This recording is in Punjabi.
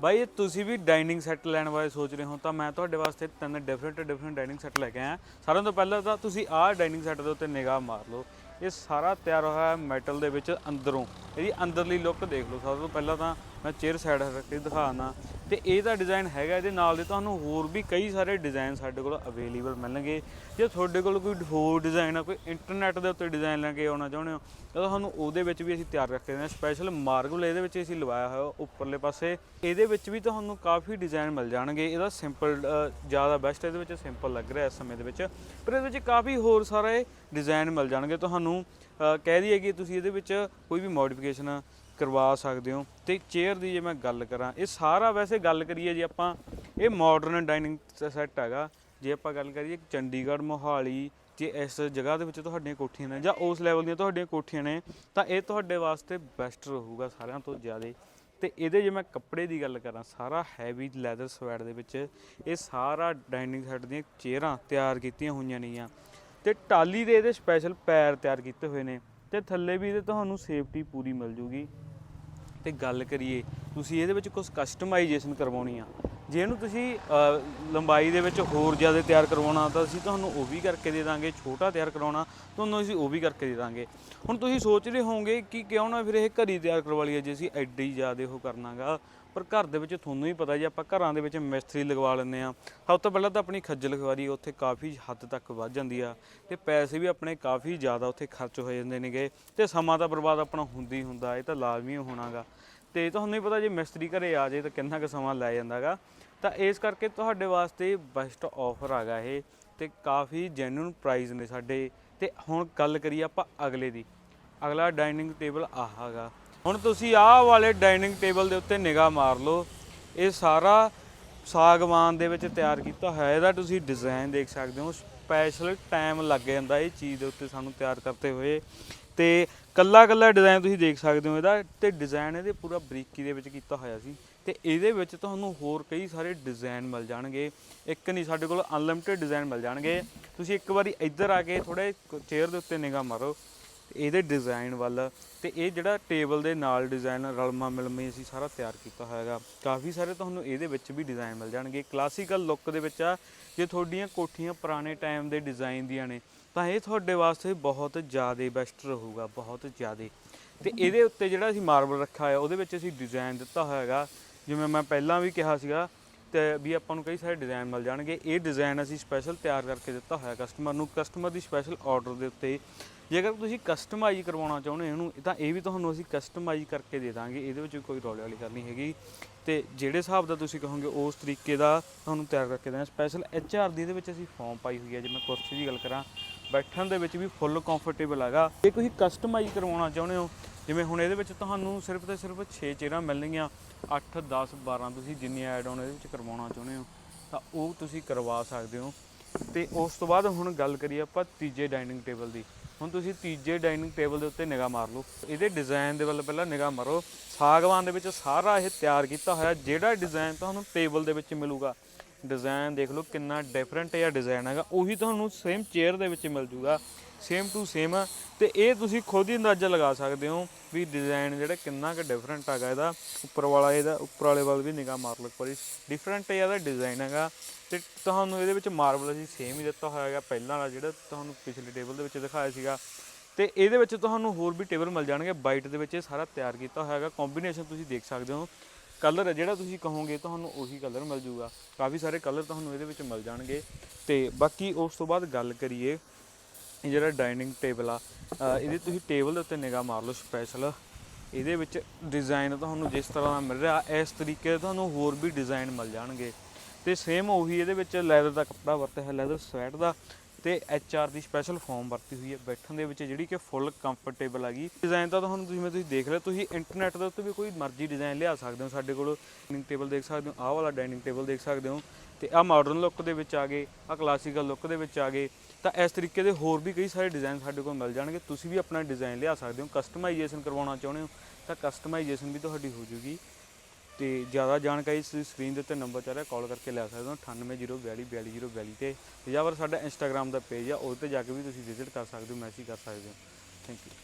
ਬਾਈ ਇਹ ਤੁਸੀਂ ਵੀ ਡਾਈਨਿੰਗ ਸੈੱਟ ਲੈਣ ਬਾਰੇ ਸੋਚ ਰਹੇ ਹੋ, ਤਾਂ ਮੈਂ ਤੁਹਾਡੇ ਵਾਸਤੇ ਤਿੰਨ ਡਿਫਰੈਂਟ ਡਿਫਰੈਂਟ ਡਾਈਨਿੰਗ ਸੈੱਟ ਲੈ ਕੇ ਆਇਆ। ਸਾਰਿਆਂ ਤੋਂ ਪਹਿਲਾਂ ਤਾਂ ਤੁਸੀਂ ਆਹ ਡਾਈਨਿੰਗ ਸੈੱਟ ਦੇ ਉੱਤੇ ਨਿਗਾਹ ਮਾਰ ਲਓ। ਇਹ ਸਾਰਾ ਤਿਆਰ ਹੋਇਆ ਮੈਟਲ ਦੇ ਵਿੱਚ ਅੰਦਰੋਂ। ਇਹਦੀ ਅੰਦਰਲੀ ਲੁੱਕ ਦੇਖ ਲਓ। ਸਭ ਤੋਂ ਪਹਿਲਾਂ ਤਾਂ ਮੈਂ ਚੇਅਰ ਸਾਈਡ ਰੱਖ ਕੇ ਦਿਖਾਉਣਾ ਤੇ ਇਹਦਾ ਡਿਜ਼ਾਈਨ ਹੈਗਾ ਇਹਦੇ ਨਾਲ ਦੇ, ਤੁਹਾਨੂੰ ਹੋਰ ਵੀ ਕਈ ਸਾਰੇ ਡਿਜ਼ਾਈਨ ਸਾਡੇ ਕੋਲ ਅਵੇਲੇਬਲ ਮਿਲਣਗੇ। ਜੇ ਤੁਹਾਡੇ ਕੋਲ ਕੋਈ ਹੋਰ ਡਿਜ਼ਾਈਨ ਆ, ਕੋਈ ਇੰਟਰਨੈਟ ਦੇ ਉੱਤੇ ਡਿਜ਼ਾਈਨ ਲੈ ਕੇ ਆਉਣਾ ਚਾਹੁੰਦੇ ਹੋ, ਤਾਂ ਤੁਹਾਨੂੰ ਉਹਦੇ ਵਿੱਚ ਵੀ ਅਸੀਂ ਤਿਆਰ ਰੱਖੇ ਹਾਂ। ਸਪੈਸ਼ਲ ਮਾਰਗਲ ਇਹਦੇ ਵਿੱਚ ਅਸੀਂ ਲਵਾਇਆ ਹੋਇਆ ਉੱਪਰਲੇ ਪਾਸੇ। ਇਹਦੇ ਵਿੱਚ ਵੀ ਤੁਹਾਨੂੰ ਕਾਫੀ ਡਿਜ਼ਾਈਨ ਮਿਲ ਜਾਣਗੇ। ਇਹਦਾ ਸਿੰਪਲ ਜ਼ਿਆਦਾ ਬੈਸਟ ਇਹਦੇ ਵਿੱਚ ਸਿੰਪਲ ਲੱਗ ਰਿਹਾ ਇਸ ਸਮੇਂ ਦੇ ਵਿੱਚ। ਪਰ ਇਹਦੇ ਵਿੱਚ ਕਾਫੀ ਹੋਰ ਸਾਰੇ ਡਿਜ਼ਾਈਨ ਮਿਲ ਜਾਣਗੇ। ਤੁਹਾਨੂੰ ਕਹਿ ਦਈਏ ਕਿ ਤੁਸੀਂ ਇਹਦੇ ਵਿੱਚ ਕੋਈ ਵੀ ਮੋਡੀਫਿਕੇਸ਼ਨ ਕਰਵਾ ਸਕਦੇ ਹੋ। ਤੇ ਚੇਅਰ ਦੀ ਜੇ ਮੈਂ ਗੱਲ ਕਰਾਂ, ਇਹ ਸਾਰਾ ਵੈਸੇ ਗੱਲ ਕਰੀਏ ਜੇ ਆਪਾਂ, ਇਹ ਮਾਡਰਨ ਡਾਈਨਿੰਗ ਸੈੱਟ ਹੈਗਾ। ਜੇ ਆਪਾਂ ਗੱਲ ਕਰੀਏ ਚੰਡੀਗੜ੍ਹ, ਮੋਹਾਲੀ, ਜੇ ਇਸ ਜਗ੍ਹਾ ਦੇ ਵਿੱਚ ਤੁਹਾਡੀਆਂ ਕੋਠੀਆਂ ਨੇ ਜਾਂ ਉਸ ਲੈਵਲ ਦੀਆਂ ਤੁਹਾਡੀਆਂ ਕੋਠੀਆਂ ਨੇ, ਤਾਂ ਇਹ ਤੁਹਾਡੇ ਵਾਸਤੇ ਬੈਸਟ ਰਹੂਗਾ ਸਾਰਿਆਂ ਤੋਂ ਜ਼ਿਆਦਾ। ਤੇ ਇਹਦੇ ਜੇ ਮੈਂ ਕੱਪੜੇ ਦੀ ਗੱਲ ਕਰਾਂ, ਸਾਰਾ ਹੈਵੀ ਲੈਦਰ ਸਵੈਟ ਦੇ ਵਿੱਚ ਇਹ ਸਾਰਾ ਡਾਈਨਿੰਗ ਸੈੱਟ ਦੀਆਂ ਚੇਅਰਾਂ ਤਿਆਰ ਕੀਤੀਆਂ ਹੋਈਆਂ ਨੇਗੀਆਂ। ਤੇ ਟਾਲੀ ਦੇ ਇਹਦੇ ਸਪੈਸ਼ਲ ਪੈਰ ਤਿਆਰ ਕੀਤੇ ਹੋਏ ਨੇ। ਤੇ ਥੱਲੇ ਵੀ ਇਹਦੇ ਤੁਹਾਨੂੰ ਸੇਫਟੀ ਪੂਰੀ ਮਿਲ ਜੂਗੀ। ਤੇ ਗੱਲ ਕਰੀਏ ਤੁਸੀਂ ਇਹਦੇ ਵਿੱਚ ਕੁਝ ਕਸਟਮਾਈਜੇਸ਼ਨ ਕਰਵਾਉਣੀ ਆ। ਜੇ ਇਹਨੂੰ ਤੁਸੀਂ ਲੰਬਾਈ ਦੇ ਵਿੱਚ ਹੋਰ ਜ਼ਿਆਦਾ ਤਿਆਰ ਕਰਵਾਉਣਾ ਤਾਂ ਅਸੀਂ ਤੁਹਾਨੂੰ ਉਹ ਵੀ ਕਰਕੇ ਦੇ ਦਾਂਗੇ, ਛੋਟਾ ਤਿਆਰ ਕਰਵਾਉਣਾ ਤੁਹਾਨੂੰ ਅਸੀਂ ਉਹ ਵੀ ਕਰਕੇ ਦੇ ਦਾਂਗੇ। ਹੁਣ ਤੁਸੀਂ ਸੋਚ ਰਹੇ ਹੋਵੋਗੇ ਕਿ ਕਿਉਂ ਨਾ ਫਿਰ ਇਹ ਘਰੀ ਤਿਆਰ ਕਰਵਾ ਲਈਏ ਜੇ ਅਸੀਂ ਐਡੀ ਜ਼ਿਆਦਾ ਉਹ ਕਰਨਾਗਾ। ਪਰ ਘਰ ਦੇ ਵਿੱਚ ਤੁਹਾਨੂੰ ਹੀ ਪਤਾ ਜੀ ਆਪਾਂ ਘਰਾਂ ਦੇ ਵਿੱਚ ਮਿਸਤਰੀ ਲਗਵਾ ਲੈਂਦੇ ਆ ਸਭ ਤੋਂ ਪਹਿਲਾਂ ਤਾਂ ਆਪਣੀ ਖੱਜਲ ਖਵਾਰੀ ਉੱਥੇ ਕਾਫੀ ਹੱਦ ਤੱਕ ਵੱਧ ਜਾਂਦੀ ਆ ਤੇ ਪੈਸੇ ਵੀ ਆਪਣੇ ਕਾਫੀ ਜ਼ਿਆਦਾ ਉੱਥੇ ਖਰਚ ਹੋ ਜਾਂਦੇ ਨੇਗੇ ਤੇ ਸਮਾਂ ਤਾਂ ਬਰਬਾਦ ਆਪਣਾ ਹੁੰਦੀ ਹੁੰਦਾ, ਇਹ ਤਾਂ ਲਾਜ਼ਮੀ ਹੋਣਾਗਾ। ਤੇ ਤੁਹਾਨੂੰ ਹੀ ਪਤਾ ਜੇ ਮਿਸਤਰੀ ਘਰੇ ਆ ਜਾਏ ਤਾਂ ਕਿੰਨਾ ਕੁ ਸਮਾਂ ਲੈ ਜਾਂਦਾਗਾ। ਤਾਂ ਇਸ ਕਰਕੇ ਤੁਹਾਡੇ ਵਾਸਤੇ ਬੈਸਟ ਆਫਰ ਆਗਾ ਇਹ ਤੇ ਕਾਫੀ ਜੈਨੂਨ ਪ੍ਰਾਈਸ ਨੇ ਸਾਡੇ। ਤੇ ਹੁਣ ਗੱਲ ਕਰੀਏ ਆਪਾਂ ਅਗਲੇ ਦੀ। ਅਗਲਾ ਡਾਈਨਿੰਗ ਟੇਬਲ ਆਹ ਹੈਗਾ ਹੁਣ ਤੁਸੀਂ ਆਹ ਵਾਲੇ ਡਾਈਨਿੰਗ ਟੇਬਲ ਦੇ ਉੱਤੇ ਨਿਗਾਹ ਮਾਰ ਲਓ। ਇਹ ਸਾਰਾ ਸਾਗਵਾਨ ਦੇ ਵਿੱਚ ਤਿਆਰ ਕੀਤਾ ਹੋਇਆ, ਇਹਦਾ ਤੁਸੀਂ ਡਿਜ਼ਾਈਨ ਦੇਖ ਸਕਦੇ ਹੋ। ਸਪੈਸ਼ਲ ਟਾਈਮ ਲੱਗ ਜਾਂਦਾ ਇਹ ਚੀਜ਼ ਦੇ ਉੱਤੇ ਸਾਨੂੰ ਤਿਆਰ ਕਰਤੇ ਹੋਏ। ਤੇ ਕੱਲਾ ਕੱਲਾ ਡਿਜ਼ਾਈਨ ਤੁਸੀਂ ਦੇਖ ਸਕਦੇ ਹੋ, ਇਹਦਾ ਤੇ ਡਿਜ਼ਾਈਨ ਇਹਦੇ ਪੂਰਾ ਬਰੀਕੀ ਦੇ ਵਿੱਚ ਕੀਤਾ ਹੋਇਆ ਸੀ ਤੇ ਇਹਦੇ ਵਿੱਚ ਤੁਹਾਨੂੰ ਹੋਰ ਕਈ ਸਾਰੇ ਡਿਜ਼ਾਈਨ ਮਿਲ ਜਾਣਗੇ। ਇੱਕ ਨਹੀਂ, ਸਾਡੇ ਕੋਲ ਅਨਲਿਮਿਟਿਡ ਡਿਜ਼ਾਈਨ ਮਿਲ ਜਾਣਗੇ। ਤੁਸੀਂ ਇੱਕ ਵਾਰੀ ਇੱਧਰ ਆ ਕੇ ਥੋੜੇ ਚੇਅਰ ਦੇ ਉੱਤੇ ਨਿਗਾਹ ਮਾਰੋ, ਇਹਦੇ ਡਿਜ਼ਾਈਨ ਵੱਲ ਤੇ ਇਹ ਜਿਹੜਾ ਟੇਬਲ ਦੇ ਨਾਲ ਡਿਜ਼ਾਈਨ ਰਲਮਾ ਮਿਲਮੀ ਅਸੀਂ ਸਾਰਾ ਤਿਆਰ ਕੀਤਾ ਹੋਇਆਗਾ ਕਾਫੀ ਸਾਰੇ ਤੁਹਾਨੂੰ ਇਹਦੇ ਵਿੱਚ ਵੀ ਡਿਜ਼ਾਈਨ ਮਿਲ ਜਾਣਗੇ। ਕਲਾਸੀਕਲ ਲੁੱਕ ਦੇ ਵਿੱਚ ਆ, ਜੇ ਤੁਹਾਡੀਆਂ ਕੋਠੀਆਂ ਪੁਰਾਣੇ ਟਾਈਮ ਦੇ ਡਿਜ਼ਾਈਨ ਦੀਆਂ ਨੇ ਤਾਂ ਇਹ ਤੁਹਾਡੇ ਵਾਸਤੇ ਬਹੁਤ ਜ਼ਿਆਦਾ ਬੈਸਟ ਰਹੂਗਾ, ਬਹੁਤ ਜ਼ਿਆਦਾ। ਤੇ ਇਹਦੇ ਉੱਤੇ ਜਿਹੜਾ ਅਸੀਂ ਮਾਰਬਲ ਰੱਖਿਆ ਹੋਇਆ, ਉਹਦੇ ਵਿੱਚ ਅਸੀਂ ਡਿਜ਼ਾਈਨ ਦਿੱਤਾ ਹੋਇਆ ਹੋਇਆਗਾ। ਜਿਵੇਂ ਮੈਂ ਪਹਿਲਾਂ ਵੀ ਕਿਹਾ ਸੀਗਾ, ਤੇ ਵੀ ਆਪਾਂ ਨੂੰ ਕਈ ਸਾਰੇ ਡਿਜ਼ਾਈਨ ਮਿਲ ਜਾਣਗੇ। ਇਹ ਡਿਜ਼ਾਈਨ ਅਸੀਂ ਸਪੈਸ਼ਲ ਤਿਆਰ ਕਰਕੇ ਦਿੱਤਾ ਹੋਇਆ ਕਸਟਮਰ ਨੂੰ। ਕਸਟਮਰ ਦੀ ਸਪੈਸ਼ਲ ਆਰਡਰ ਦੇ ਉੱਤੇ ਜੇਕਰ ਤੁਸੀਂ ਕਸਟਮਾਈਜ਼ ਕਰਵਾਉਣਾ ਚਾਹੁੰਦੇ ਹੋ ਇਹਨੂੰ, ਤਾਂ ਇਹ ਵੀ ਤੁਹਾਨੂੰ ਅਸੀਂ ਕਸਟਮਾਈਜ਼ ਕਰਕੇ ਦੇ ਦਾਂਗੇ। ਇਹਦੇ ਵਿੱਚ ਕੋਈ ਰੌਲੇ ਵਾਲੀ ਗੱਲ ਨਹੀਂ ਹੈਗੀ। ਤੇ ਜਿਹੜੇ ਹਿਸਾਬ ਦਾ ਤੁਸੀਂ ਕਹੋਗੇ, ਉਸ ਤਰੀਕੇ ਦਾ ਤੁਹਾਨੂੰ ਤਿਆਰ ਕਰਕੇ ਦੇਣਾ। ਸਪੈਸ਼ਲ ਆਰ ਦੀ ਇਹਦੇ ਵਿੱਚ ਅਸੀਂ ਫਾਰਮ ਪਾਈ ਹੋਈ ਹੈ, ਜੇ ਮੈਂ ਕੁਰਸੀ ਦੀ ਗੱਲ ਕਰਾਂ। ਬੈਠਣ ਦੇ ਵਿੱਚ ਵੀ ਫੁੱਲ ਕੰਫਰਟੇਬਲ ਹੈਗਾ। ਜੇ ਤੁਸੀਂ ਕਸਟਮਾਈਜ਼ ਕਰਵਾਉਣਾ ਚਾਹੁੰਦੇ ਹੋ, ਜਿਵੇਂ ਹੁਣ ਇਹਦੇ ਵਿੱਚ ਤੁਹਾਨੂੰ ਸਿਰਫ ਤੇ ਸਿਰਫ 6 ਚੇਰਾਂ ਮਿਲਣਗੀਆਂ। 8 10 12 ਤੁਸੀਂ ਜਿੰਨੀ ਐਡ ਆਨ ਇਹਦੇ ਵਿੱਚ ਕਰਵਾਉਣਾ ਚਾਹੁੰਦੇ ਹੋ, ਤਾਂ ਉਹ ਤੁਸੀਂ ਕਰਵਾ ਸਕਦੇ ਹੋ। ਤੇ ਉਸ ਤੋਂ ਬਾਅਦ ਹੁਣ ਗੱਲ ਕਰੀਏ ਆਪਾਂ ਤੀਜੇ ਡਾਈਨਿੰਗ ਟੇਬਲ ਦੀ। ਹੁਣ ਤੁਸੀਂ ਤੀਜੇ ਡਾਈਨਿੰਗ ਟੇਬਲ ਦੇ ਉੱਤੇ ਨਿਗਾਹ ਮਾਰ ਲਓ। ਇਹਦੇ ਡਿਜ਼ਾਈਨ ਦੇ ਵੱਲ ਪਹਿਲਾਂ ਨਿਗਾਹ ਮਾਰੋ। ਸਾਗਵਾਨ ਦੇ ਵਿੱਚ ਸਾਰਾ ਇਹ ਤਿਆਰ ਕੀਤਾ ਹੋਇਆ, ਜਿਹੜਾ ਡਿਜ਼ਾਈਨ ਤੁਹਾਨੂੰ ਟੇਬਲ ਦੇ ਵਿੱਚ ਮਿਲੂਗਾ। ਡਿਜ਼ਾਈਨ ਦੇਖ ਲਓ ਕਿੰਨਾ ਡਿਫਰੈਂਟ ਜਿਹਾ ਡਿਜ਼ਾਈਨ ਹੈਗਾ। ਉਹੀ ਤੁਹਾਨੂੰ ਸੇਮ ਚੇਅਰ ਦੇ ਵਿੱਚ ਮਿਲ ਜੂਗਾ ਸੇਮ ਟੂ ਸੇਮ ਤੇ ਇਹ ਤੁਸੀਂ ਖੁਦ ਹੀ ਅੰਦਾਜ਼ਾ ਲਗਾ ਸਕਦੇ ਹੋ ਵੀ ਡਿਜ਼ਾਈਨ ਜਿਹੜਾ ਕਿੰਨਾ ਕੁ ਡਿਫਰੈਂਟ ਹੈਗਾ ਇਹਦਾ। ਉੱਪਰ ਵਾਲਾ ਇਹਦਾ, ਉੱਪਰ ਵਾਲੇ ਵੱਲ ਵੀ ਨਿਗਾਹ ਮਾਰ ਲਓ ਇੱਕ ਡਿਫਰੈਂਟ ਇਹਦਾ ਡਿਜ਼ਾਈਨ ਹੈਗਾ। ਤੇ ਤੁਹਾਨੂੰ ਇਹਦੇ ਵਿੱਚ ਮਾਰਬਲ ਅਸੀਂ ਸੇਮ ਹੀ ਦਿੱਤਾ ਹੋਇਆ ਹੈਗਾ। ਪਹਿਲਾਂ ਵਾਲਾ ਜਿਹੜਾ ਤੁਹਾਨੂੰ ਪਿਛਲੇ ਟੇਬਲ ਦੇ ਵਿੱਚ ਦਿਖਾਇਆ ਸੀਗਾ। ਤੇ ਇਹਦੇ ਵਿੱਚ ਤੁਹਾਨੂੰ ਹੋਰ ਵੀ ਟੇਬਲ ਮਿਲ ਜਾਣਗੇ। ਬਾਈਟ ਦੇ ਵਿੱਚ ਇਹ ਸਾਰਾ ਤਿਆਰ ਕੀਤਾ ਹੋਇਆ ਹੈਗਾ। ਕੰਬੀਨੇਸ਼ਨ ਤੁਸੀਂ ਦੇਖ ਸਕਦੇ ਹੋ। ਕਲਰ ਜਿਹੜਾ ਤੁਸੀਂ ਕਹੋਗੇ ਤੁਹਾਨੂੰ ਉਹੀ ਕਲਰ ਮਿਲ ਜੂਗਾ। ਕਾਫੀ ਸਾਰੇ ਕਲਰ ਤੁਹਾਨੂੰ ਇਹਦੇ ਵਿੱਚ ਮਿਲ ਜਾਣਗੇ। ਤੇ ਬਾਕੀ ਉਸ ਤੋਂ ਬਾਅਦ ਗੱਲ ਕਰੀਏ, ਇਹ ਜਿਹੜਾ ਡਾਈਨਿੰਗ ਟੇਬਲ ਆ ਇਹਦੇ ਤੁਸੀਂ ਟੇਬਲ ਦੇ ਉੱਤੇ ਨਿਗਾਹ ਮਾਰ ਲਓ ਸਪੈਸ਼ਲ ਇਹਦੇ ਵਿੱਚ ਡਿਜ਼ਾਈਨ ਤੁਹਾਨੂੰ ਜਿਸ ਤਰ੍ਹਾਂ ਦਾ ਮਿਲ ਰਿਹਾ, ਇਸ ਤਰੀਕੇ ਦੇ ਤੁਹਾਨੂੰ ਹੋਰ ਵੀ ਡਿਜ਼ਾਈਨ ਮਿਲ ਜਾਣਗੇ। ਤੇ ਸੇਮ ਉਹੀ ਇਹਦੇ ਵਿੱਚ ਲੈਦਰ ਦਾ ਕੱਪੜਾ ਵਰਤਿਆ ਹੈ ਲੈਦਰ ਸਵੈਟ ਦਾ। ਤੇ ਐਚ ਆਰ ਦੀ ਸਪੈਸ਼ਲ ਫਾਰਮ ਵਰਤੀ ਹੋਈ ਹੈ। ਬੈਠਣ ਦੇ ਵਿੱਚ ਜਿਹੜੀ ਕਿ ਫੁੱਲ ਕੰਫਰਟੇਬਲ ਹੈਗੀ। ਡਿਜ਼ਾਈਨ ਤਾਂ ਤੁਹਾਨੂੰ ਜਿਵੇਂ ਤੁਸੀਂ ਦੇਖ ਲਿਆ, ਤੁਸੀਂ ਇੰਟਰਨੈਟ ਦੇ ਉੱਤੇ ਵੀ ਕੋਈ ਮਰਜ਼ੀ ਡਿਜ਼ਾਈਨ ਲਿਆ ਸਕਦੇ ਹੋ ਸਾਡੇ ਕੋਲ। ਡਾਈਨਿੰਗ ਟੇਬਲ ਦੇਖ ਸਕਦੇ ਹੋ, ਆਹ ਵਾਲਾ ਡਾਈਨਿੰਗ ਟੇਬਲ ਦੇਖ ਸਕਦੇ ਹੋ। ਤੇ ਆਹ ਮਾਡਰਨ ਲੁੱਕ ਦੇ ਵਿੱਚ ਆ ਗਏ, ਆਹ ਕਲਾਸੀਕਲ ਲੁੱਕ ਦੇ ਵਿੱਚ ਆ ਗਏ। ਤਾਂ ਇਸ ਤਰੀਕੇ ਦੇ ਹੋਰ ਵੀ ਕਈ ਸਾਰੇ ਡਿਜ਼ਾਈਨ ਸਾਡੇ ਕੋਲ ਮਿਲ ਜਾਣਗੇ। ਤੁਸੀਂ ਵੀ ਆਪਣਾ ਡਿਜ਼ਾਈਨ ਲਿਆ ਸਕਦੇ ਹੋ। ਕਸਟਮਾਈਜੇਸ਼ਨ ਕਰਵਾਉਣਾ ਚਾਹੁੰਦੇ ਹੋ, ਤਾਂ ਕਸਟਮਾਈਜੇਸ਼ਨ ਵੀ ਤੁਹਾਡੀ ਹੋ ਜੂਗੀ। ਤੇ ਜ਼ਿਆਦਾ ਜਾਣਕਾਰੀ ਤੁਸੀਂ ਸਕਰੀਨ ਦੇ ਉੱਤੇ ਨੰਬਰ ਚੱਲ ਰਿਹਾ ਕਾਲ ਕਰਕੇ ਲੈ ਸਕਦੇ ਹੋ 9802422042 ਤੇ ਤੇ। ਜਾਂ ਫਿਰ ਸਾਡਾ ਇੰਸਟਾਗ੍ਰam ਦਾ ਪੇਜ ਆ, ਉਹਦੇ ਤੇ ਜਾ ਕੇ ਵੀ ਤੁਸੀਂ ਵਿਜ਼ਿਟ ਕਰ ਸਕਦੇ ਹੋ ਮੈਸੇਜ ਕਰ ਸਕਦੇ ਹੋ। Thank you